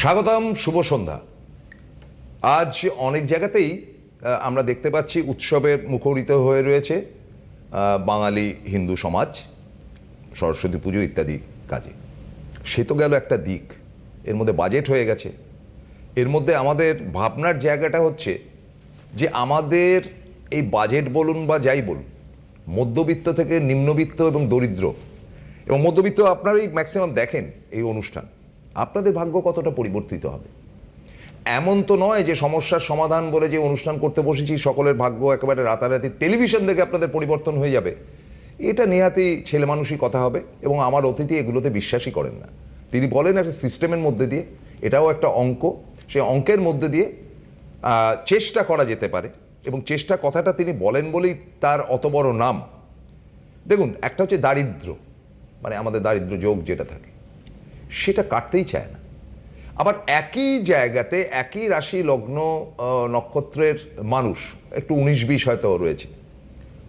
স্বাগতম, শুভ সন্ধ্যা। আজ অনেক জায়গাতেই আমরা দেখতে পাচ্ছি উৎসবের মুখরিত হয়ে রয়েছে বাঙালি হিন্দু সমাজ, সরস্বতী পুজো ইত্যাদি কাজে। সে তো গেল একটা দিক। এর মধ্যে বাজেট হয়ে গেছে। এর মধ্যে আমাদের ভাবনার জায়গাটা হচ্ছে যে আমাদের এই বাজেট বলুন বা যাই বলুন, মধ্যবিত্ত থেকে নিম্নবিত্ত এবং দরিদ্র, এবং মধ্যবিত্ত আপনারাই ম্যাক্সিমাম দেখেন এই অনুষ্ঠান। আপনাদের ভাগ্য কতটা পরিবর্তিত হবে? এমন তো নয় যে সমস্যার সমাধান বলে যে অনুষ্ঠান করতে বসেছি, সকলের ভাগ্য একেবারে রাতারাতি টেলিভিশন দেখে আপনাদের পরিবর্তন হয়ে যাবে। এটা নেহাতি ছেলে মানুষই কথা হবে এবং আমার অতিথি এগুলোতে বিশ্বাসই করেন না। তিনি বলেন একটা সিস্টেমের মধ্যে দিয়ে, এটাও একটা অঙ্ক, সেই অঙ্কের মধ্যে দিয়ে চেষ্টা করা যেতে পারে এবং চেষ্টা কথাটা তিনি বলেন বলেই তার অত বড় নাম। দেখুন, একটা হচ্ছে দারিদ্র মানে আমাদের দারিদ্র যোগ যেটা থাকে। সেটা কাটতেই চায় না। আবার একই জায়গাতে একই রাশি লগ্ন নক্ষত্রের মানুষ, একটু উনিশ বিশ হয়তো রয়েছে,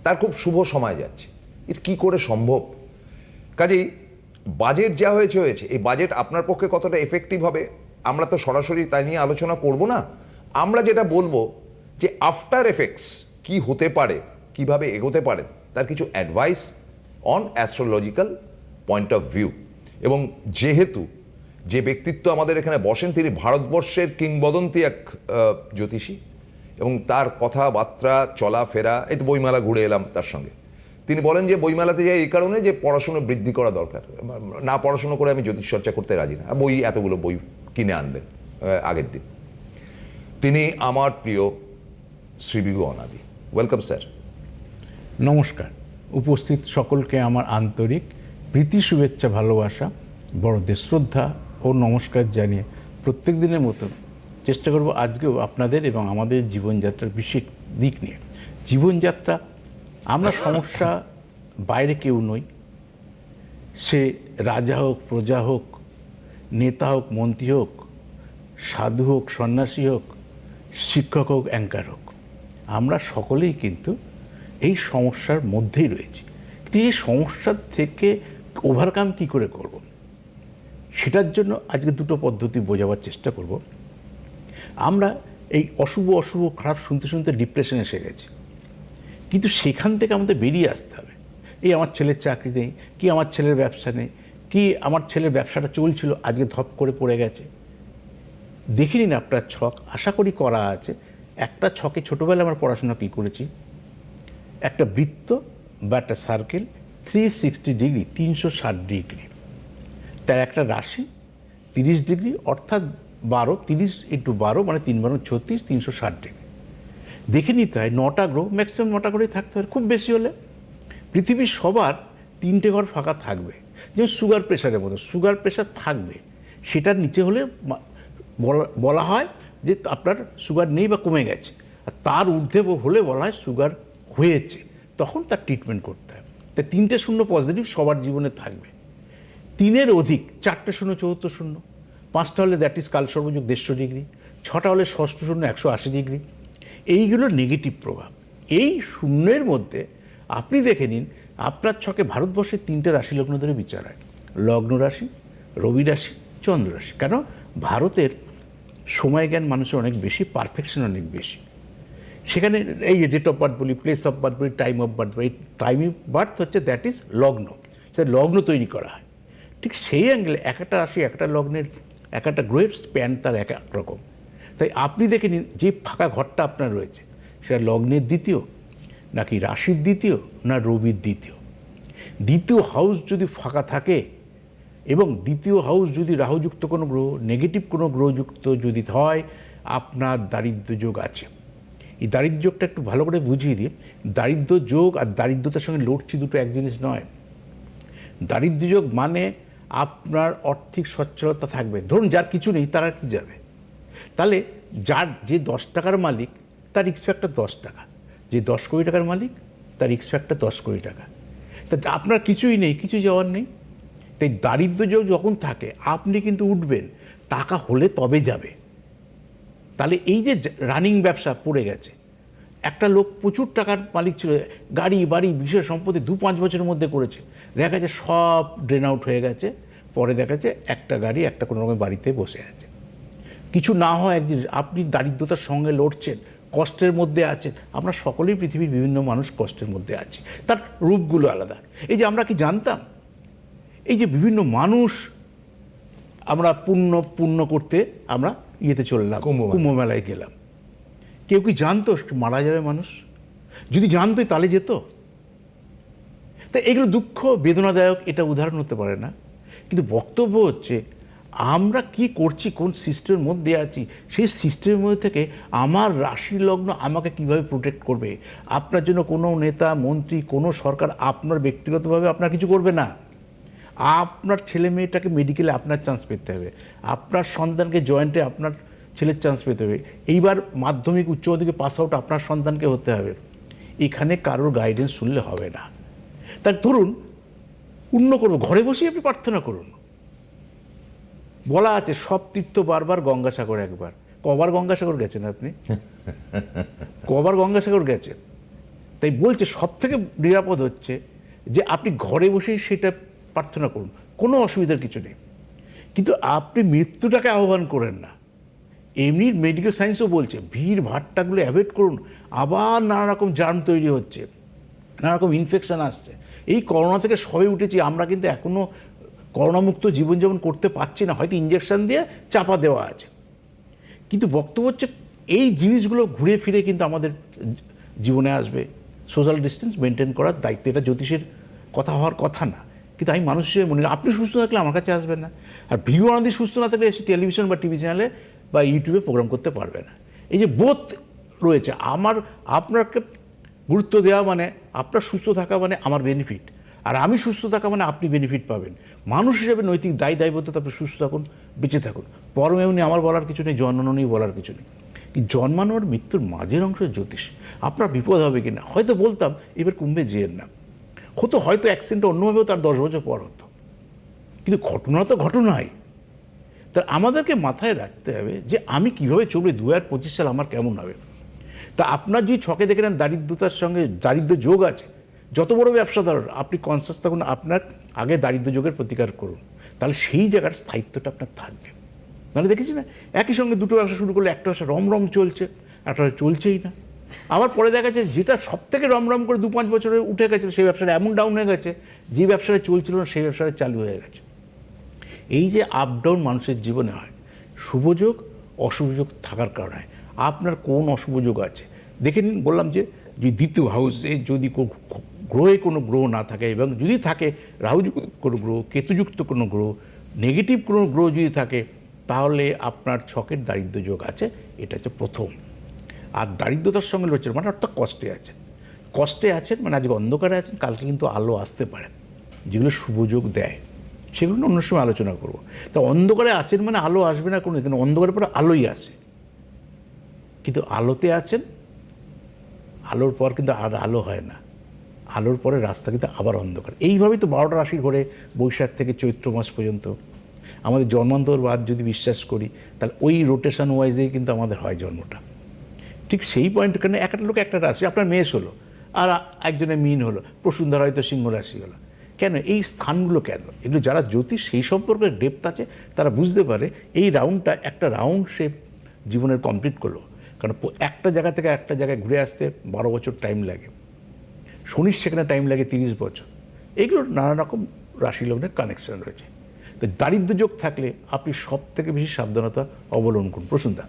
তার খুব শুভ সময় যাচ্ছে। এর কি করে সম্ভব? কাজেই বাজেট যা হয়েছে হয়েছে। এই বাজেট আপনার পক্ষে কতটা এফেক্টিভ হবে, আমরা তো সরাসরি তাই নিয়ে আলোচনা করব না। আমরা যেটা বলব যে আফটার এফেক্টস কি হতে পারে, কীভাবে এগোতে পারেন, তার কিছু advice on astrological point of view এবং যেহেতু যে ব্যক্তিত্ব আমাদের এখানে বসেন, তিনি ভারতবর্ষের কিংবদন্তি এক জ্যোতিষী এবং তার কথাবার্তা, চলাফেরা, এই তো বইমেলা ঘুরে এলাম তার সঙ্গে। তিনি বলেন যে বইমেলাতে যাই এই কারণে যে পড়াশুনো বৃদ্ধি করা দরকার। না পড়াশুনো করে আমি জ্যোতিষ চর্চা করতে রাজি না। বই, এতগুলো বই কিনে আনবেন আগের দিন। তিনি আমার প্রিয় শ্রীবিগু অনাদি। ওয়েলকাম স্যার নমস্কার। উপস্থিত সকলকে আমার আন্তরিক প্রীতি, শুভেচ্ছা, ভালোবাসা, বড়দের শ্রদ্ধা ও নমস্কার জানিয়ে প্রত্যেক দিনের মতো চেষ্টা করব আজকেও আপনাদের এবং আমাদের জীবনযাত্রার বিশেষ দিক নিয়ে। জীবনযাত্রা, আমরা সমস্যা বাইরে কেউ নই। সে রাজা হোক, প্রজা হোক, নেতা হোক, মন্ত্রী হোক, সাধু হোক, সন্ন্যাসী হোক, শিক্ষক হোক, অ্যাঙ্কার হোক, আমরা সকলেই কিন্তু এই সমস্যার মধ্যেই রয়েছি। কিন্তু এই সমস্যার থেকে ওভারকাম কি করে করব? সেটার জন্য আজকে দুটো পদ্ধতি বোঝাবার চেষ্টা করব। আমরা এই অশুভ অশুভ, খারাপ শুনতে শুনতে ডিপ্রেশন এসে গেছি। কিন্তু সেখান থেকে আমাদের বেরিয়ে আসতে হবে। এই আমার ছেলের চাকরি নেই, কি আমার ছেলের ব্যবসা নেই, কি আমার ছেলের ব্যবসাটা চলছিল, আজকে ধপ করে পড়ে গেছে। দেখে নিন আপনার ছক, আশা করি করা আছে। একটা ছকে ছোটোবেলায় আমার পড়াশোনা কী করেছি? একটা বৃত্ত বা একটা সার্কেল থ্রি সিক্সটি ডিগ্রি, তিনশো ষাট ডিগ্রি। তার একটা রাশি, তিরিশ ডিগ্রি, অর্থাৎ বারো, তিরিশ ইন্টু বারো মানে তিন বারো ছত্রিশ, তিনশো ষাট ডিগ্রি। দেখে নিতে হয়, নটা গ্রহ, ম্যাক্সিমাম নটা গ্রহই থাকতে হয় খুব বেশি হলে। পৃথিবীর সবার তিনটে ঘর ফাঁকা থাকবে। যেমন সুগার প্রেশারের মতো সুগার প্রেশার থাকবে। সেটার নিচে হলে বলা হয় যে আপনার সুগার নেই বা কমে গেছে। আর তার ঊর্ধ্বে হলে বলা হয় সুগার হয়েছে। তখন তার ট্রিটমেন্ট করতে তাই তিনটে শূন্য পজিটিভ সবার জীবনে থাকবে। তিনের অধিক, চারটে শূন্য চতুর্থ শূন্য। পাঁচটা হলে দ্যাট ইজ কাল সর্বযুগ দেড়শো ডিগ্রি ছটা হলে ষষ্ঠ শূন্য, একশো আশি ডিগ্রি এইগুলো নেগেটিভ প্রভাব। এই শূন্যের মধ্যে আপনি দেখে নিন, আপনার ছকে ভারতবর্ষের তিনটে রাশি লগ্ন ধরে বিচার হয়। লগ্ন রাশি, রবি রাশি, চন্দ্র রাশি। কেন? ভারতের সময় জ্ঞান মানুষের অনেক বেশি পারফেকশন অনেক বেশি। সেখানে এই যে ডেট অফ বার্থ বলি প্লেস অফ বার্থ বলি টাইম অফ বার্থ বলি টাইম অফ বার্থ হচ্ছে দ্যাট ইজ লগ্ন। সেটা লগ্ন তৈরি করা হয়। ঠিক সেই অ্যাঙ্গেলে এক একটা রাশি একটা লগ্নের এক একটা গ্রহের স্প্যান তার এক এক রকম। তাই আপনি দেখে নিন, যে ফাঁকা ঘরটা আপনার রয়েছে, সেটা লগ্নের দ্বিতীয়, নাকি রাশির দ্বিতীয়, না রবির দ্বিতীয়? দ্বিতীয় হাউস যদি ফাঁকা থাকে এবং দ্বিতীয় হাউস যদি রাহুযুক্ত কোনো গ্রহ নেগেটিভ কোনো গ্রহযুক্ত যদি হয়, আপনার দারিদ্র যোগ আছে। এই দারিদ্র যোগটা একটু ভালো করে বুঝিয়ে দিই। দারিদ্র যোগ আর দারিদ্রতার সঙ্গে লড়ছি দুটো এক জিনিস নয়। দারিদ্র যোগ মানে আপনার আর্থিক সচ্ছলতা থাকবে। ধরুন যার কিছু নেই, তার আর কি যাবে? তাহলে যার যে দশ টাকার মালিক, তার এক্সপেক্টার দশ টাকা। যে দশ কোটি টাকার মালিক, তার এক্সপেক্টার দশ কোটি টাকা। তা আপনার কিছুই নেই, কিছু যাওয়ার নেই। তাই দারিদ্র যোগ যখন থাকে, আপনি কিন্তু উঠবেন। টাকা হলে তবে যাবে। তাহলে এই যে রানিং ব্যবসা পড়ে গেছে, একটা লোক প্রচুর টাকার মালিক ছিল, গাড়ি, বাড়ি, বিশেষ সম্পত্তি দু পাঁচ বছরের মধ্যে করেছে। দেখা যাচ্ছে সব ড্রেন আউট হয়ে গেছে, পরে দেখা যাচ্ছে একটা গাড়ি একটা কোনো রকম বাড়িতে বসে আছে। কিছু না হয় এক জিনিস, আপনি দারিদ্রতার সঙ্গে লড়ছেন, কষ্টের মধ্যে আছেন, আমরা সকলেই পৃথিবীর বিভিন্ন মানুষ কষ্টের মধ্যে আছি। তার রূপগুলো আলাদা। এই যে আমরা কি জানতাম? এই যে বিভিন্ন মানুষ আমরা পুণ্য পুণ্য করতে আমরা ইয়েতে চললাম। কুম্ভ মেলায়। গেলাম। কেউ কি জানতো মারা যাবে মানুষ? যদি জানতোই তাহলে যেত। তা এগুলো দুঃখ বেদনাদায়ক এটা উদাহরণ হতে পারে না। কিন্তু বক্তব্য হচ্ছে আমরা কি করছি কোন সিস্টেমের মধ্যে আছি সেই সিস্টেমের মধ্যে থেকে আমার রাশি লগ্ন আমাকে কীভাবে প্রোটেক্ট করবে? আপনার জন্য কোনো নেতা মন্ত্রী কোনো সরকার আপনার ব্যক্তিগতভাবে আপনার কিছু করবে না। আপনার ছেলে মেয়েটাকে মেডিকেলে আপনার চান্স পেতে হবে। আপনার সন্তানকে জয়েন্টে আপনার ছেলের চান্স পেতে হবে। এইবার মাধ্যমিক, উচ্চ মাধ্যমিকে পাস আউট আপনার সন্তানকে হতে হবে। এখানে কারোর গাইডেন্স শুনলে হবে না। তার ধরুন, পূর্ণ করব, ঘরে বসেই আপনি প্রার্থনা করুন। বলা আছে, সব তীর্থ বারবার গঙ্গাসাগর একবার। কবার গঙ্গাসাগর গেছেন আপনি? কবার গঙ্গাসাগর গেছেন? তাই বলছে সব থেকে নিরাপদ হচ্ছে যে আপনি ঘরে বসেই সেটা প্রার্থনা করুন। কোনো অসুবিধার কিছু নেই। কিন্তু আপনি মৃত্যুটাকে আহ্বান করেন না। এমনি মেডিকেল সায়েন্সও বলছে, ভিড় ভাট্টাগুলো অ্যাভয়েড করুন। আবার নানা রকম জার্ম তৈরি হচ্ছে নানা রকম ইনফেকশন আসছে। এই করোনা থেকে সবে উঠেছি, আমরা কিন্তু এখনও করোনামুক্ত জীবনযাপন করতে পারছি না। হয়তো ইঞ্জেকশন দিয়ে চাপা দেওয়া আছে। কিন্তু বক্তব্য হচ্ছে, এই জিনিসগুলো ঘুরে ফিরে কিন্তু আমাদের জীবনে আসবে। সোশ্যাল ডিস্টেন্স মেনটেন করার দায়িত্ব, এটা জ্যোতিষের কথা হওয়ার কথা না। কিন্তু আমি মানুষ হিসেবে মনে আপনি সুস্থ থাকলে আমার কাছে আসবেন না। আর ভিউ আনন্দি সুস্থ না থাকলে এসে টেলিভিশন বা টিভি চ্যানেলে বা ইউটিউবে প্রোগ্রাম করতে পারবে না। এই যে বোধ রয়েছে, আমার, আপনাকে গুরুত্ব দেওয়া মানে আপনার সুস্থ থাকা মানে আমার বেনিফিট আর আমি সুস্থ থাকা মানে আপনি বেনিফিট পাবেন। মানুষ হিসেবে নৈতিক দায়, দায়বদ্ধতা, আপনি সুস্থ থাকুন, বেঁচে থাকুন। পরম এমনি আমার বলার কিছু নেই জন্মানো নেই বলার কিছু নেই। জন্মানো আর মৃত্যুর মাঝের অংশ জ্যোতিষ। আপনার বিপদ হবে কিনা? হয়তো বলতাম, এবার কুম্ভে যেয়েন না। হতো হয়তো অ্যাক্সিডেন্ট অন্যভাবেও তার দশ বছর পর হতো। কিন্তু ঘটনা তো ঘটনাই। তা আমাদেরকে মাথায় রাখতে হবে যে আমি কীভাবে চলবে দু হাজার পঁচিশ সাল আমার কেমন হবে? তা আপনার যদি ছকে দেখে নেন, দারিদ্রতার সঙ্গে দারিদ্র যোগ আছে, যত বড় ব্যবসাদার আপনি কনসাস থাকুন, আপনার আগে দারিদ্র যোগের প্রতিকার করুন। তাহলে সেই জায়গার স্থায়িত্বটা আপনার থাকবে। নাহলে দেখেছি না? একই সঙ্গে দুটো ব্যবসা শুরু করলে একটা ব্যবসা রমরম চলছে, একটা চলছেই না। আবার পরে দেখা যাচ্ছে যেটা সব থেকে রমরম করে দু পাঁচ বছরে উঠে গেছে, সেই ব্যবসাটা এমন ডাউন হয়ে গেছে, যে ব্যবসাটা চলছিল না, সেই ব্যবসাটা চালু হয়ে গেছে। এই যে আপ ডাউন মানুষের জীবনে হয় শুভযোগ অশুভযোগ থাকার কারণে আপনার কোন অশুভযোগ আছে? দেখে নিন, বললাম যে যে দ্বিতীয় হাউসে যদি গ্রহে কোনো গ্রহ না থাকে এবং যদি থাকে রাহুযুক্ত কোনো গ্রহ, কেতুযুক্ত কোনো গ্রহ নেগেটিভ কোনো গ্রহ যদি থাকে, তাহলে আপনার ছকের দারিদ্র যোগ আছে, এটা হচ্ছে প্রথম। আর দারিদ্রতার সঙ্গে লড়ছেন মানে অর্থাৎ কষ্টে আছেন। কষ্টে আছেন মানে আজকে অন্ধকারে আছেন, কালকে কিন্তু আলো আসতে পারে, যেগুলো শুভযোগ দেয়, সেগুলো অন্য সময় আলোচনা করব। তা অন্ধকারে আছেন মানে আলো আসবে না কোনো, কিন্তু অন্ধকারের পরে আলোই আসে। কিন্তু আলোতে আছেন, আলোর পর কিন্তু আর আলো হয় না, আলোর পরে রাস্তা কিন্তু আবার অন্ধকার। এইভাবেই তো বারোটা রাশি ঘরে বৈশাখ থেকে চৈত্র মাস পর্যন্ত। আমাদের জন্মান্তর বাদ যদি বিশ্বাস করি, তাহলে ওই রোটেশন ওয়াইজেই কিন্তু আমাদের হয় জন্মটা। ঠিক সেই পয়েন্ট কেন একটা লোক, একটা রাশি, আপনার মেষ হলো, আর একজনের মিন হলো প্রসুন্ধার হয়তো সিংহ রাশি হলো। কেন? এই স্থানগুলো কেন? এগুলো যারা জ্যোতিষ, সেই সম্পর্কে ডেপথ আছে, তারা বুঝতে পারে এই রাউন্ডটা একটা রাউন্ড সে জীবনের কমপ্লিট করল। কারণ একটা জায়গা থেকে একটা জায়গায় ঘুরে আসতে বারো বছর টাইম লাগে। শনির সেখানে টাইম লাগে তিরিশ বছর। এগুলোর নানা রকম রাশি লগ্নের কানেকশন রয়েছে। তো দারিদ্র যোগ থাকলে আপনি সব থেকে বেশি সাবধানতা অবলম্বন করুন। প্রসুন্দা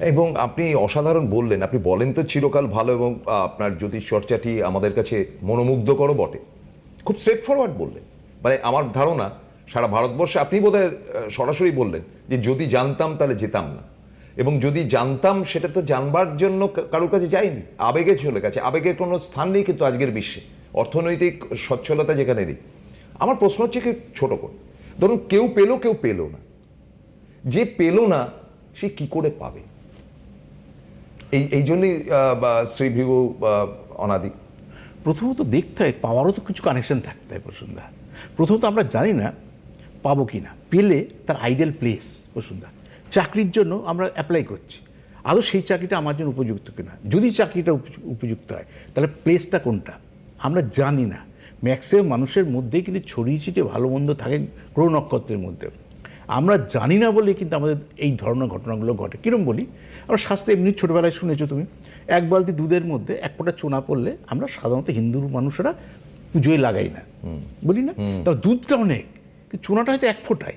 এবং আপনি অসাধারণ বললেন, আপনি বলেন তো চিরকাল ভালো এবং আপনার জ্যোতিষ চর্চাটি আমাদের কাছে মনোমুগ্ধকরও বটে। খুব স্ট্রেট ফরওয়ার্ড বললেন। মানে আমার ধারণা, সারা ভারতবর্ষে আপনি বোধহয় সরাসরি বললেন যে যদি জানতাম তাহলে যেতাম না। এবং যদি জানতাম, সেটা তো জানবার জন্য কারোর কাছে যায়নি। আবেগে চলে গেছে। আবেগের কোনো স্থান নেই কিন্তু আজকের বিশ্বে। অর্থনৈতিক সচ্ছলতা যেখানে নেই। আমার প্রশ্ন হচ্ছে কি, ছোট করে। ধরুন কেউ পেল কেউ পেল না। যে পেল না, সে কি করে পাবে? এই এই জন্যই শ্রী শ্রীভৃগু অনাদি। প্রথমত দেখতে হয়, পাওয়ারও তো কিছু কানেকশন থাকতে হয় প্রসুন্দা প্রথমত আমরা জানি না পাবো কি না পেলে তার আইডিয়াল প্লেস প্রসুন্দা চাকরির জন্য আমরা অ্যাপ্লাই করছি। আদৌ সেই চাকরিটা আমার জন্য উপযুক্ত কিনা? যদি চাকরিটা উপ- উপযুক্ত হয়, তাহলে প্লেসটা কোনটা? আমরা জানি না। ম্যাক্সিমাম মানুষের মধ্যেই কিন্তু ছড়িয়ে ছিটিয়ে ভালো মন্দ থাকে গ্রহ নক্ষত্রের মধ্যে আমরা জানি না বলে কিন্তু আমাদের এই ধরনের ঘটনাগুলো ঘটে। কিরম বলি? আমরা শাস্ত্রে এমনি ছোটোবেলায় শুনেছো তুমি এক বালতি দুধের মধ্যে এক ফোঁটা চোনা পড়লে আমরা সাধারণত হিন্দু মানুষেরা পুজোয় লাগাই না। বলি না? তবে দুধটা অনেক কিন্তু চোনাটা হয়তো এক ফোঁটায়।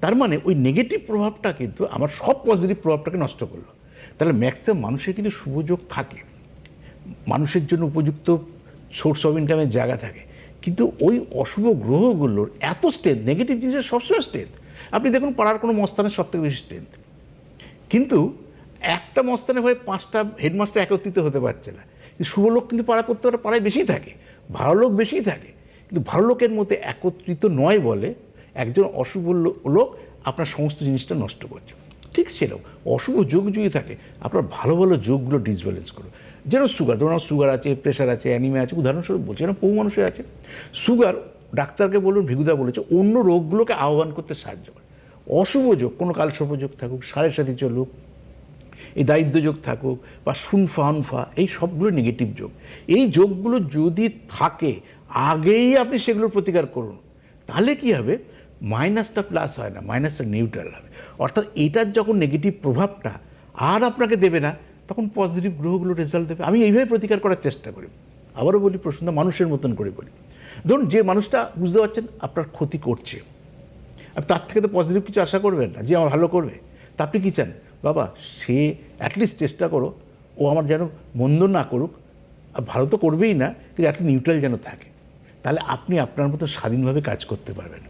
তার মানে ওই নেগেটিভ প্রভাবটা কিন্তু আমার সব পজিটিভ প্রভাবটাকে নষ্ট করল। তাহলে ম্যাক্সিমাম মানুষের কিন্তু শুভযোগ থাকে। মানুষের জন্য উপযুক্ত সোর্স অফ ইনকামের জায়গা থাকে। কিন্তু ওই অশুভ গ্রহগুলোর এত স্ট্রেংথ নেগেটিভ জিনিসের সবসময় স্ট্রেংথ আপনি দেখুন পাড়ার কোনো মস্তানের সব থেকে বেশি স্ট্রেংথ কিন্তু একটা মস্তানে হয়ে পাঁচটা হেডমাস্টার একত্রিত হতে পারছে না। শুভ লোক কিন্তু পাড়া করতে পারে পাড়ায় বেশি থাকে, ভালো লোক বেশি থাকে। কিন্তু ভালো লোকের মধ্যে একত্রিত নয় বলে একজন অশুভ লোক আপনার সমস্ত জিনিসটা নষ্ট করছে। ঠিক সেরকম, অশুভ যোগ যদি থাকে, আপনার ভালো ভালো যোগগুলো ডিসব্যালেন্স করো যেন সুগার ধরুন সুগার আছে প্রেশার আছে অ্যানিমিয়া আছে, উদাহরণস্বরূপ বলছি যেন বহু মানুষের আছে। সুগার ডাক্তারকে বলুন, ভিগুদা বলেছে, অন্য রোগগুলোকে আহ্বান করতে সাহায্য করে। অশুভ যোগ, কোনো কালসর্প যোগ থাকুক সাড়ে সাথে চলুক এই দারিদ্র যোগ থাকুক, বা সুনফা আনফা, এই সবগুলো নেগেটিভ যোগ। এই যোগগুলো যদি থাকে, আগেই আপনি সেগুলোর প্রতিকার করুন। তাহলে কি হবে? মাইনাসটা প্লাস হয় না, মাইনাসটা নিউট্রাল হবে। অর্থাৎ এটার যখন নেগেটিভ প্রভাবটা আর আপনাকে দেবে না, তখন পজিটিভ গ্রহগুলো রেজাল্ট দেবে। আমি এইভাবে প্রতিকার করার চেষ্টা করি। আবারও বলি প্রশ্নটা মানুষের মতন করে বলি। ধরুন যে মানুষটা বুঝতে পারছেন আপনার ক্ষতি করছে আপনি তার থেকে তো পজিটিভ কিছু আশা করবেন না, যে আমার ভালো করবে। তা আপনি কী চান? বাবা, সে অ্যাটলিস্ট চেষ্টা করো, ও আমার যেন মন্দ না করুক, আর ভালো তো করবেই না, কিন্তু একটা নিউট্রাল যেন থাকে। তাহলে আপনি আপনার মতো স্বাধীনভাবে কাজ করতে পারবেন।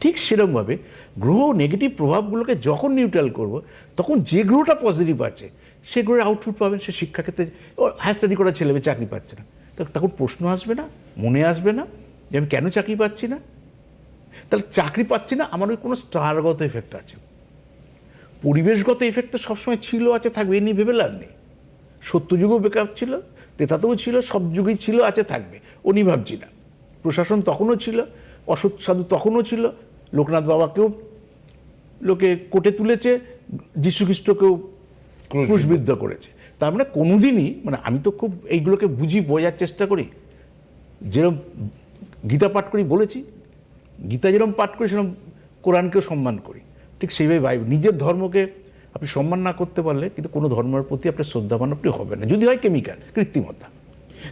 ঠিক সেরকমভাবে গ্রহ নেগেটিভ প্রভাবগুলোকে যখন নিউট্রাল করব, তখন যে গ্রহটা পজিটিভ আছে, সে গ্রহের আউটপুট পাবেন, সে শিক্ষাক্ষেত্রে হায়ার স্টাডি করা ছেলে মেয়ে চাকরি পাচ্ছে না। তখন প্রশ্ন আসবে না, মনে আসবে না। যে আমি কেন চাকরি পাচ্ছি না? তাহলে চাকরি পাচ্ছি না আমার ওই কোনো স্টারগত এফেক্ট আছে। পরিবেশগত এফেক্ট তো সবসময় ছিল আছে থাকবে এ নিয়ে ভেবে লাভ নেই। সত্যযুগও বেকার ছিল তেতাতেও ছিল সব যুগেই ছিল আছে থাকবে উনি ভাবছি না। প্রশাসন তখনও ছিল অসৎ সাধু তখনও ছিল লোকনাথ বাবাকেও লোকে কোটে তুলেছে যীশুখ্রিস্টকেও ক্রুশবিদ্ধ। ক্রুশবিদ্ধ করেছে। তার মানে কোনোদিনই মানে আমি তো খুব এইগুলোকে বুঝি বোঝার চেষ্টা করি যেরকম গীতা পাঠ করি বলেছি। গীতা যেরকম পাঠ করি সেরকম কোরআনকেও সম্মান করি। ঠিক সেইভাবে ভাই, নিজের ধর্মকে আপনি সম্মান না করতে পারলে কিন্তু কোনো ধর্মের প্রতি আপনার শ্রদ্ধাবান আপনি হবেন না। যদি হয় কেমিক্যাল, কৃত্রিমতা।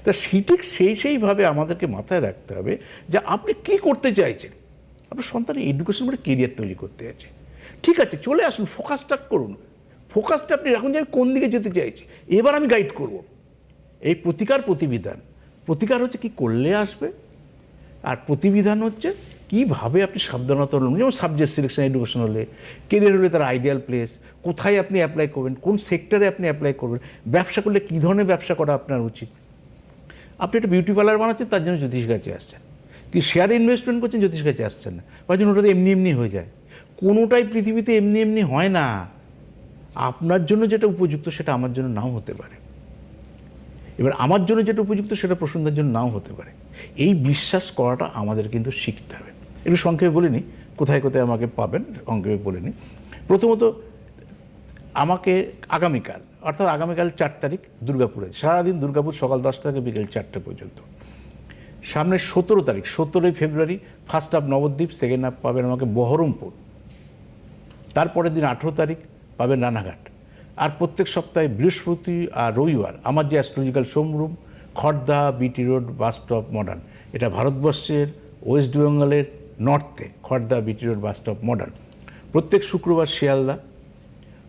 তা ঠিক সেই সেইভাবে আমাদেরকে মাথায় রাখতে হবে যে আপনি কি করতে চাইছেন? আপনার সন্তানের এডুকেশন মানে কেরিয়ার তৈরি করতে আছে। ঠিক আছে, চলে আসুন ফোকাসটা করুন। ফোকাসটা আপনি রাখুন যে আমি কোন দিকে যেতে চাইছি। এবার আমি গাইড করব। এই প্রতিকার প্রতিবিধান। প্রতিকার হচ্ছে কি, করলে আসবে আর প্রতিবিধান হচ্ছে কীভাবে আপনি সাবধানতা হলেন যেমন সাবজেক্ট সিলেকশন এডুকেশন হলে কেরিয়ার হলে তার আইডিয়াল প্লেস কোথায় আপনি অ্যাপ্লাই করবেন, কোন সেক্টরে আপনি অ্যাপ্লাই করবেন, ব্যবসা করলে কী ধরনের ব্যবসা করা আপনার উচিত? আপনি একটা বিউটি পার্লার বানাচ্ছেন, তার জন্য জ্যোতিষ কাছে আসছেন। কি শেয়ারে ইনভেস্টমেন্ট করছেন, জ্যোতিষ কাছে আসছেন না। বা জন্য ওটাতে এমনি এমনি হয়ে যায়। কোনোটাই পৃথিবীতে এমনি এমনি হয় না। আপনার জন্য যেটা উপযুক্ত, সেটা আমার জন্য নাও হতে পারে। এবার আমার জন্য যেটা উপযুক্ত সেটা প্রসন্নের জন্য নাও হতে পারে। এই বিশ্বাস করাটা আমাদের কিন্তু শিখতে হবে। একটু সংক্ষেপে বলিনি কোথায় কোথায় আমাকে পাবেন, সংক্ষেপে বলিনি প্রথমত, আমাকে আগামীকাল, অর্থাৎ আগামীকাল চার তারিখ দুর্গাপুরে, সারাদিন দুর্গাপুর সকাল দশটা থেকে বিকেল চারটে পর্যন্ত। সামনে সতেরো তারিখ, সতেরোই February first half Nabadwip second half পাবেন আমাকে বহরমপুর। তারপরের দিন আঠেরো তারিখ পাবেন রানাঘাট। আর প্রত্যেক সপ্তাহে বৃহস্পতি আর রবিবার আমার যে astrological showroom Khardah BT road bus stop modern এটা ভারতবর্ষের ওয়েস্ট বেঙ্গলের নর্থে Khardah BT road bus stop modern প্রত্যেক শুক্রবার শিয়ালদা,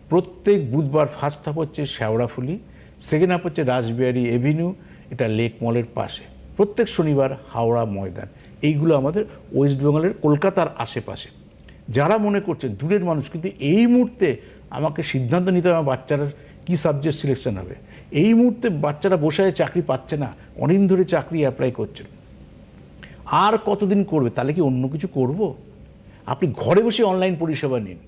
প্রত্যেক বুধবার ফার্স্ট হাফ হচ্ছে শ্যাওড়াফুলি সেকেন্ড হাফ হচ্ছে রাসবিহারি এভিনিউ এটা লেক মলের পাশে। প্রত্যেক শনিবার হাওড়া, ময়দান। এইগুলো আমাদের ওয়েস্ট বেঙ্গলের কলকাতার আশেপাশে। যারা মনে করছেন দূরের মানুষ, কিন্তু এই মুহূর্তে আমাকে সিদ্ধান্ত নিতে হবে আমার বাচ্চারা কী সাবজেক্ট সিলেকশন হবে। এই মুহূর্তে বাচ্চারা বসে চাকরি পাচ্ছে না, অনেক ধরে চাকরি অ্যাপ্লাই করছেন আর কতদিন করবে? তাহলে কি অন্য কিছু করব? আপনি ঘরে বসে অনলাইন পরিষেবা নিন।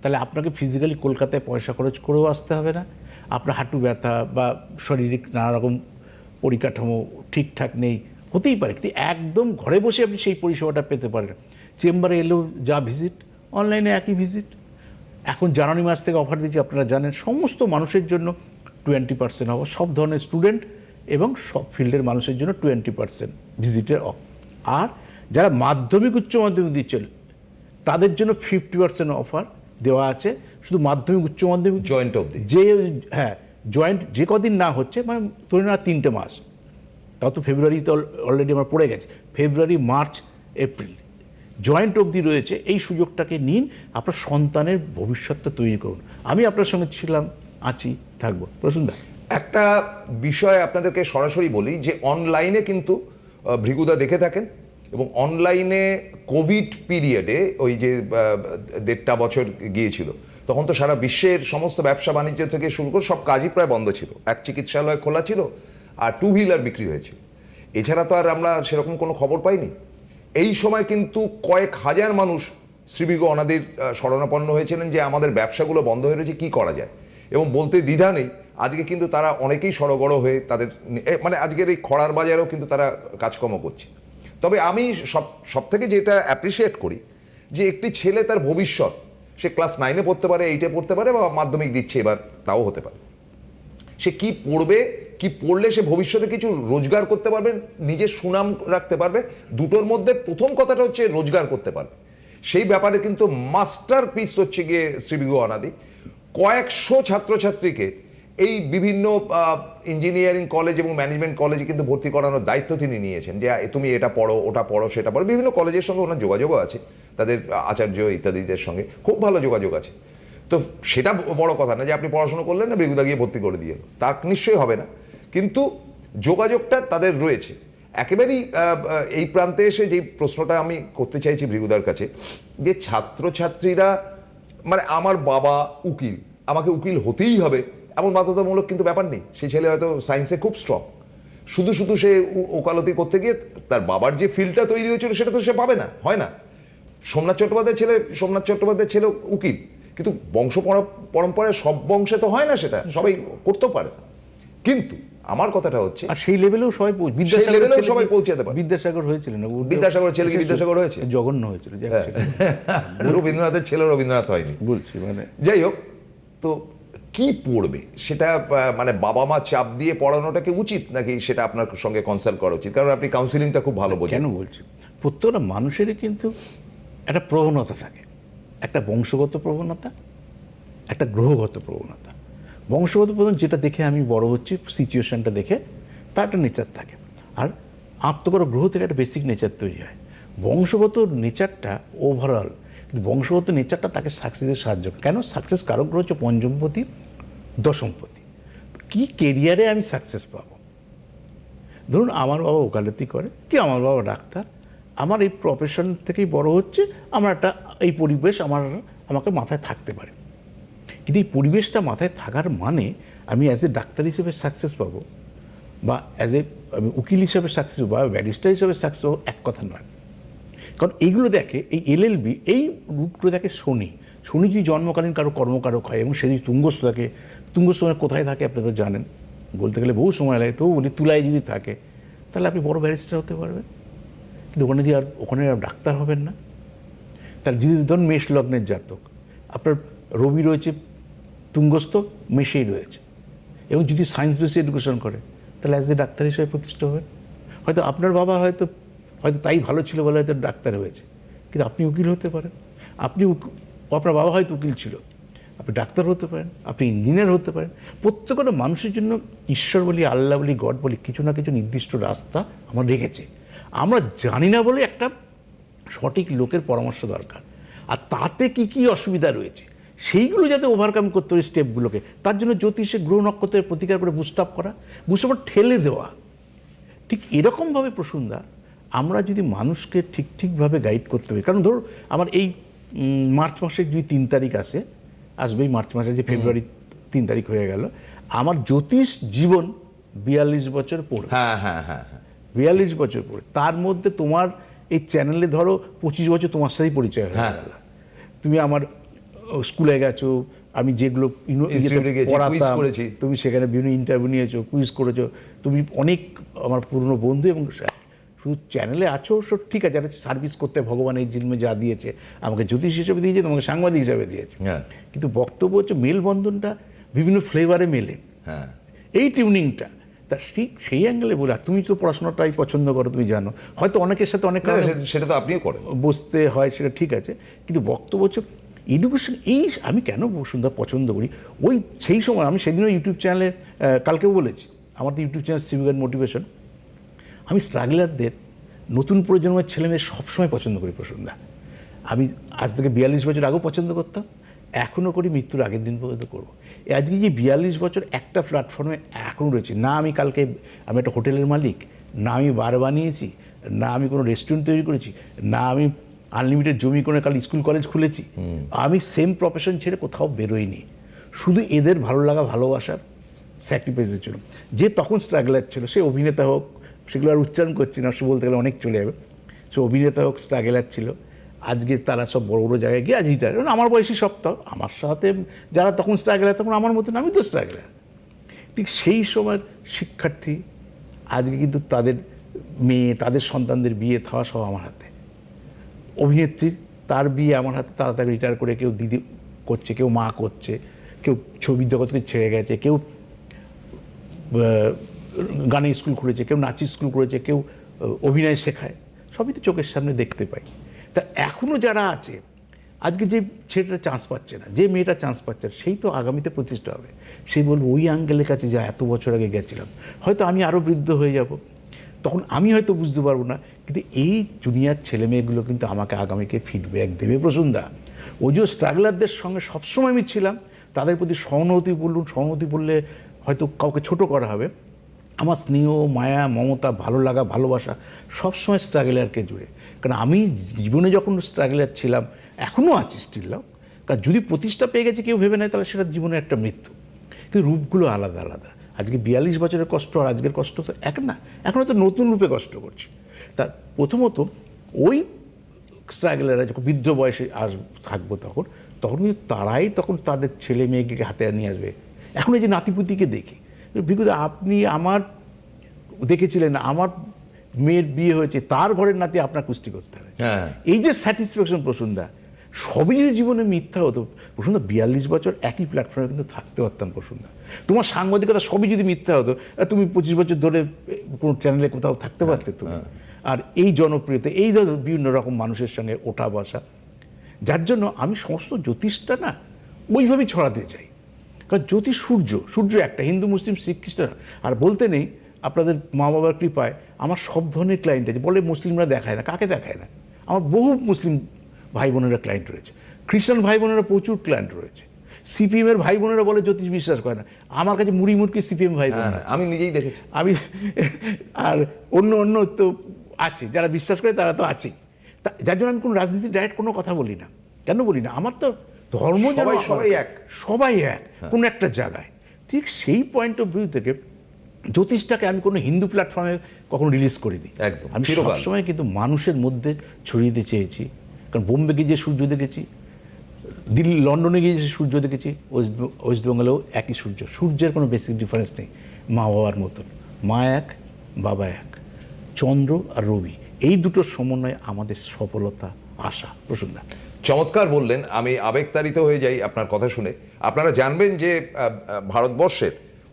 তাহলে আপনাকে ফিজিক্যালি কলকাতায় পয়সা খরচ করেও আসতে হবে না। আপনার হাঁটু ব্যথা বা শারীরিক নানা রকম পরিকাঠামো ঠিকঠাক নেই, হতেই পারে। কিন্তু একদম ঘরে বসে আপনি সেই পরিষেবাটা পেতে পারেন চেম্বারে এলেও যা ভিজিট অনলাইনে একই ভিজিট এখন জানুয়ারি মাস থেকে অফার দিচ্ছি আপনারা জানেন সমস্ত মানুষের জন্য টোয়েন্টি পার্সেন্ট অফ সব ধরনের স্টুডেন্ট এবং সব ফিল্ডের মানুষের জন্য টোয়েন্টি পার্সেন্ট ভিজিটের অফ আর যারা মাধ্যমিক উচ্চ মাধ্যমিক দিচ্ছেন তাদের জন্য ফিফটি পার্সেন্ট অফার দেওয়া আছে। শুধু মাধ্যমিক উচ্চ মাধ্যমিক জয়েন্ট অবধি। যে হ্যাঁ জয়েন্ট যে কদিন না হচ্ছে মানে ধরে না তিনটে মাস। তাও তো ফেব্রুয়ারিতে অলরেডি আমার পড়ে গেছে। ফেব্রুয়ারি মার্চ এপ্রিল জয়েন্ট অবধি রয়েছে, এই সুযোগটাকে নিন, আপনার সন্তানের ভবিষ্যৎটা তৈরি করুন। আমি আপনার সঙ্গে ছিলাম, আছি, থাকব। প্রসুন্দা একটা বিষয় আপনাদেরকে সরাসরি বলি যে অনলাইনে কিন্তু ভৃগুদা দেখে থাকেন এবং অনলাইনে কোভিড পিরিয়ডে ওই যে দেড়টা বছর গিয়েছিল, তখন তো সারা বিশ্বের সমস্ত ব্যবসা বাণিজ্য থেকে শুরু করে সব কাজই প্রায় বন্ধ ছিল। এক চিকিৎসালয় খোলা ছিল আর টু হুইলার বিক্রি হয়েছিল এছাড়া তো আর আমরা সেরকম কোনো খবর পাইনি। এই সময় কিন্তু কয়েক হাজার মানুষ শ্রীবিগ অনাদের শরণাপন্ন হয়েছিলেন যে আমাদের ব্যবসাগুলো বন্ধ হয়ে রয়েছে, কী করা যায়? এবং বলতে দ্বিধা নেই, আজকে কিন্তু তারা অনেকেই সড়গড় হয়ে তাদের মানে আজকের এই খরার বাজারেও কিন্তু তারা কাজকর্ম করছে। তবে আমি সব সব থেকে যেটা অ্যাপ্রিসিয়েট করি, যে একটি ছেলে তার ভবিষ্যৎ, সে ক্লাস নাইনে পড়তে পারে এইটে পড়তে পারে বা মাধ্যমিক দিচ্ছে এবার, তাও হতে পারে। সে কি পড়বে কি পড়লে সে ভবিষ্যতে কিছু রোজগার করতে পারবে? নিজের সুনাম রাখতে পারবে। দুটোর মধ্যে প্রথম কথাটা হচ্ছে রোজগার করতে পারবে। সেই ব্যাপারে কিন্তু মাস্টার পিস হচ্ছে গিয়ে শ্রীবিগু অনাদি। কয়েকশো ছাত্রছাত্রীকে এই বিভিন্ন ইঞ্জিনিয়ারিং কলেজ এবং ম্যানেজমেন্ট কলেজে কিন্তু ভর্তি করানোর দায়িত্ব তিনি নিয়েছেন যে তুমি এটা পড়ো, ওটা পড়ো, সেটা পড়ো। বিভিন্ন কলেজের সঙ্গে ওনার যোগাযোগও আছে, তাদের আচার্য ইত্যাদিদের সঙ্গে। খুব ভালো যোগাযোগ আছে। তো সেটা বড় কথা না যে, আপনি পড়াশোনা করলেন না বৃগুদা গিয়ে ভর্তি করে দিয়ে তা নিশ্চয়ই হবে না। কিন্তু যোগাযোগটা তাদের রয়েছে। একেবারেই এই প্রান্তে এসে যেই প্রশ্নটা আমি করতে চাইছি ভৃগুদার কাছে, যে ছাত্রছাত্রীরা মানে আমার বাবা উকিল, আমাকে উকিল হতেই হবে, এমন বাধ্যতামূলক কিন্তু ব্যাপার নেই। সেই ছেলে হয়তো সায়েন্সে খুব স্ট্রং শুধু শুধু সে ওকালতি করতে গিয়ে তার বাবার যে ফিল্ডটা তৈরি হয়েছিল, সেটা তো সে পাবে না, হয় না? সোমনাথ চট্টোপাধ্যায়ের ছেলে, সোমনাথ চট্টোপাধ্যায়ের ছেলে উকিল। কিন্তু বংশ পরম্পরায় সব বংশে তো হয় না সেটা, সবাই করতেও পারে। কিন্তু আমার কথাটা হচ্ছে আর সেই লেভেলেও সবাই পৌঁছ- বিদ্যাসাগর লেভেলেও সবাই পৌঁছাতে পারে। বিদ্যাসাগর হয়েছিল না বিদ্যাসাগরের ছেলে কি বিদ্যাসাগর হয়েছে? হ্যাঁ। জঘন্য হয়েছিল সেটা। রবীন্দ্রনাথের ছেলে রবীন্দ্রনাথ হয়নি। বলছি মানে যাই হোক তো কি পড়বে? সেটা মানে বাবা মা চাপ দিয়ে পড়ানোটা কি উচিত নাকি সেটা আপনার সঙ্গে কনসাল্ট করা উচিত? কারণ আপনি কাউন্সিলিংটা খুব ভালো বোঝেন। কেন বলছি? প্রত্যেকটা মানুষেরই কিন্তু একটা প্রবণতা থাকে। একটা বংশগত প্রবণতা একটা গ্রহগত প্রবণতা। বংশগত প্রবণতা যেটা দেখে আমি বড় হচ্ছি সিচুয়েশনটা দেখে তার একটা নেচার থাকে। আর আত্মকর গ্রহ থেকে একটা বেসিক নেচার তৈরি হয়। বংশগত নেচারটা ওভারঅল বংশগত নেচারটা তাকে সাকসেসে সাহায্য করে। কেন? সাকসেস কারক গ্রহ হচ্ছে পঞ্চমপতি, দশমপতি। কি কেরিয়ারে আমি সাকসেস পাব? ধরুন আমার বাবা ওকালতি করে, কি আমার বাবা ডাক্তার, আমার এই প্রফেশন থেকেই বড় হচ্ছে, আমার একটা, এই পরিবেশ আমার, আমাকে মাথায় থাকতে পারে। কিন্তু এই পরিবেশটা মাথায় থাকার মানে আমি অ্যাজ এ ডাক্তার হিসেবে সাকসেস পাবো বা অ্যাজ এ আমি উকিল হিসেবে সাকসেস বা ব্যারিস্টার হিসেবে সাকসেস পাবো, এক কথা নয়। কারণ এইগুলো দেখে, এই এলএলবি, এই রূপগুলো দেখে শনি। শনি যদি জন্মকালীন কারও কর্মকারক হয় এবং সে যদি তুঙ্গস্থ থাকে, তুঙ্গস্থ মানে কোথায় থাকে আপনি তো জানেন। বলতে গেলে বহু সময় লাগে, তবু বলি তুলায় যদি থাকে, তাহলে আপনি বড় ব্যারিস্টার হতে পারবেন। কিন্তু ওখানে দিয়ে আর, ওখানে আর ডাক্তার হবেন না। তার যদি ধরুন মেষ লগ্নের জাতক, আপনার রবি রয়েছে, তুঙ্গস্থ মেষেই রয়েছে। এবং যদি সায়েন্স বেসে এডুকেশন করে, তাহলে অ্যাজ এ ডাক্তার হিসেবে প্রতিষ্ঠা হবেন। হয়তো আপনার বাবা হয়তো হয়তো তাই ভালো ছিল বলে হয়তো ডাক্তার হয়েছে। কিন্তু আপনি উকিল হতে পারেন। আপনি আপনার বাবা হয়তো উকিল ছিল। আপনি ডাক্তার হতে পারেন, আপনি ইঞ্জিনিয়ার হতে পারেন। প্রত্যেকটা মানুষের জন্য ঈশ্বর বলি, আল্লাহ বলি, গড বলি, কিছু না কিছু নির্দিষ্ট রাস্তা আমার রেখেছে। আমরা জানি না বলে একটা সঠিক লোকের পরামর্শ দরকার। আর তাতে কি কি অসুবিধা রয়েছে? সেইগুলো যাতে ওভারকাম করতে হবে স্টেপগুলোকে তার জন্য জ্যোতিষে গ্রহ নক্ষত্রের প্রতিকার করে বুস্টাপ করা বুস্টাপ ঠেলে দেওয়া। ঠিক এরকমভাবে প্রসুন্দা আমরা যদি মানুষকে ঠিক ঠিকভাবে গাইড করতে পারি কারণ ধরো আমার এই মার্চ মাসের যদি তিন তারিখ আসে আসবেই মার্চ মাসে যে ফেব্রুয়ারি তিন তারিখ হয়ে গেল আমার জ্যোতিষ জীবন বিয়াল্লিশ বছর পড়বে। হ্যাঁ হ্যাঁ হ্যাঁ হ্যাঁ। বিয়াল্লিশ বছর পরে তার মধ্যে তোমার এই চ্যানেলে ধরো পঁচিশ বছর তোমার সাথেই পরিচয় হয়ে হ্যাঁ। গেল। তুমি আমার স্কুলে গেছো আমি যেগুলো পড়াতাম, তুমি সেখানে বিভিন্ন ইন্টারভিউ নিয়েছো কুইজ করেছ। তুমি অনেক আমার পুরনো বন্ধু এবং শুধু চ্যানেলে আছো সব ঠিক আছে একটা সার্ভিস করতে ভগবান এই জন্মে যা দিয়েছে আমাকে জ্যোতিষ হিসেবে দিয়েছে তোমাকে সাংবাদিক হিসেবে দিয়েছে। হ্যাঁ। কিন্তু বক্তব্য হচ্ছে মেলবন্ধনটা বিভিন্ন ফ্লেভারে মেলে। হ্যাঁ। এই টিউনিংটা তা ঠিক সেই অ্যাঙ্গেলে বলে তুমি তো পড়াশোনাটাই পছন্দ করো তুমি জানো। হয়তো অনেকের সাথে অনেক সেটা তো আপনিও করেন। বসতে হয় সেটা ঠিক আছে কিন্তু বক্তব্য হচ্ছে এডুকেশন এই আমি কেন সুন্দর পছন্দ করি? ওই সেই সময় আমি সেদিনও ইউটিউব চ্যানেলে কালকেও বলেছি, আমার তো ইউটিউব চ্যানেল সিভিক মোটিভেশন আমি স্ট্রাগলারদের নতুন প্রজন্মের ছেলেমেয়ে সবসময় পছন্দ করি প্রসন্দা আমি আজ থেকে বিয়াল্লিশ বছর আগেও পছন্দ করতাম, এখনও করি, মৃত্যুর আগের দিন পর্যন্ত করব। আজকে যে বিয়াল্লিশ বছর একটা প্ল্যাটফর্মে এখনও রয়েছে, না আমি কালকে আমি একটা হোটেলের মালিক, না আমি বার বানিয়েছি, না আমি কোনো রেস্টুরেন্ট তৈরি করেছি, না আমি আনলিমিটেড জমি করে কাল স্কুল কলেজ খুলেছি। আমি সেম প্রফেশন ছেড়ে কোথাও বেরোইনি। শুধু এদের ভালো লাগা ভালোবাসার স্যাক্রিফাইসের জন্য যে তখন স্ট্রাগলার ছিল সে অভিনেতা হোক সেগুলো আর উচ্চারণ করছি না সে বলতে গেলে অনেক চলে যাবে। সে অভিনেতা হোক স্ট্রাগলার ছিল। আজকে তারা সব বড় বড় জায়গায় গিয়ে আজ রিটায়ার আমার বয়সী সপ্তাহ আমার সাথে যারা তখন স্ট্রাগলার তখন আমার মতন আমি তো স্ট্রাগলার ঠিক সেই সময়ের শিক্ষার্থী আজকে কিন্তু তাদের মেয়ে তাদের সন্তানদের বিয়ে থাওয়া সব আমার হাতে। অভিনেত্রীর তার বিয়ে আমার হাতে তাড়াতাড়ি রিটায়ার করে কেউ দিদি করছে, কেউ মা করছে, কেউ ছবি জগৎ থেকে ছেড়ে গেছে, কেউ গানে স্কুল খুলেছে, কেউ নাচের স্কুল করেছে, কেউ অভিনয় শেখায়, সবই তো চোখের সামনে দেখতে পাই। তা এখনও যারা আছে, আজকে যে ছেলেটা চান্স পাচ্ছে না, যে মেয়েটা চান্স পাচ্ছে না, সেই তো আগামীতে প্রতিষ্ঠা হবে। সেই বলব, ওই আঙ্গেলের কাছে যা, এত বছর আগে গেছিলাম। হয়তো আমি আরও বৃদ্ধ হয়ে যাব। তখন আমি হয়তো বুঝতে পারব না কিন্তু এই জুনিয়র ছেলে মেয়েগুলো কিন্তু আমাকে আগামীকে ফিডব্যাক দেবে প্রসন্দা যে স্ট্রাগলারদের সঙ্গে সবসময় আমি ছিলাম, তাদের প্রতি সহানুভূতি বলুন, সহানুভূতি বললে হয়তো কাউকে ছোট করা হবে। আমার স্নেহ, মায়া, মমতা, ভালো লাগা, ভালোবাসা সবসময় স্ট্রাগলারকে জুড়ে। কারণ আমি জীবনে যখন স্ট্রাগলার ছিলাম এখনও আছি স্টিল কারণ যদি প্রতিষ্ঠা পেয়ে গেছে, কেউ ভেবে নেয়, তাহলে সেটা জীবনের একটা মৃত্যু। কিন্তু রূপগুলো আলাদা আলাদা। আজকে বিয়াল্লিশ বছরের কষ্ট আর আজকের কষ্ট তো এক না এখন তো নতুন রূপে কষ্ট করছে। তা প্রথমত ওই স্ট্রাগলাররা যখন বৃদ্ধ বয়সে আস থাকব তখন তখন কিন্তু তারাই তখন তাদের ছেলে মেয়েকে হাতে নিয়ে আসবে। এখন এই যে নাতিপুতিকে দেখি বিকজ আপনি আমার দেখেছিলেন আমার মেয়ের বিয়ে হয়েছে তার ঘরের নাতি আপনার কুস্তি করতে হবে। হ্যাঁ। এই যে স্যাটিসফ্যাকশন প্রসন্দা সবই যদি জীবনে মিথ্যা হতো প্রসন্দা বিয়াল্লিশ বছর একই প্ল্যাটফর্মে কিন্তু থাকতে পারতাম প্রসন্দা তোমার সাংবাদিকতা সবই যদি মিথ্যা হতো তুমি পঁচিশ বছর ধরে কোনো চ্যানেলে কোথাও থাকতে পারতে তুমি। আর এই জনপ্রিয়তা এই ধরো বিভিন্ন রকম মানুষের সঙ্গে ওঠা বসা যার জন্য আমি সমস্ত জ্যোতিষটা না ওইভাবেই ছড়াতে চাই। কারণ জ্যোতিষ সূর্য সূর্য একটা হিন্দু মুসলিম শিখ খ্রিস্টান আর বলতে নেই আপনাদের মা বাবার কৃপায় আমার সব ধরনের ক্লায়েন্ট আছে। বলে মুসলিমরা দেখায় না কাকে দেখায় না? আমার বহু মুসলিম ভাই বোনেরা ক্লায়েন্ট রয়েছে। খ্রিস্টান ভাই বোনেরা প্রচুর ক্লায়েন্ট রয়েছে। সিপিএম এর ভাই বোনেরা বলে জ্যোতিষ বিশ্বাস করে না। আমার কাছে মুড়ি মুড়কি সিপিএম ভাই বোন হ্যাঁ আমি নিজেই দেখেছি। আমি আর অন্য অন্য তো আছে যারা বিশ্বাস করে তারা তো আছেই। যার জন্য আমি কোনো রাজনীতি ডাইরেক্ট কোনো কথা বলি না। কেন বলি না? আমার তো ধর্ম সবাই- সবাই এক। সবাই এক কোনো একটা জায়গায়। ঠিক সেই পয়েন্ট অফ ভিউ থেকে জ্যোতিষটাকে আমি কোনো হিন্দু প্ল্যাটফর্মে কখনো রিলিজ করিনি। একদম, আমি সবসময় কিন্তু মানুষের মধ্যে ছড়িয়ে দিতে চেয়েছি। কারণ বোম্বে গিয়ে যে সূর্য দেখেছি। দিল্লি, লন্ডনে গিয়ে যে সূর্য দেখেছি, ওয়েস্ট বেঙ্গলেও একই সূর্য। সূর্যের কোনো বেসিক ডিফারেন্স নেই, মা বাবার মতন। মা এক, বাবা এক, চন্দ্র আর রবি। এই দুটোর সমন্বয়ে আমাদের সফলতা, আশা। প্রসন্না চমৎকার বললেন, আমি আবেগতাড়িত হয়ে যাই আপনার কথা শুনে। আপনারা জানবেন যে ভারতবর্ষের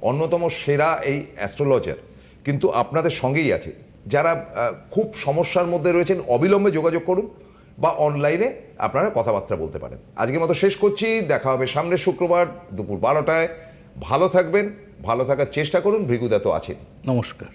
অন্যতম সেরা এই অ্যাস্ট্রোলজার কিন্তু আপনাদের সঙ্গেই আছে। যারা খুব সমস্যার মধ্যে রয়েছেন, অবিলম্বে যোগাযোগ করুন বা অনলাইনে আপনারা কথাবার্তা বলতে পারেন। আজকের মতো শেষ করছি, দেখা হবে সামনের শুক্রবার দুপুর বারোটায়। ভালো থাকবেন, ভালো থাকার চেষ্টা করুন, ভৃগুদা তো আছেন নমস্কার।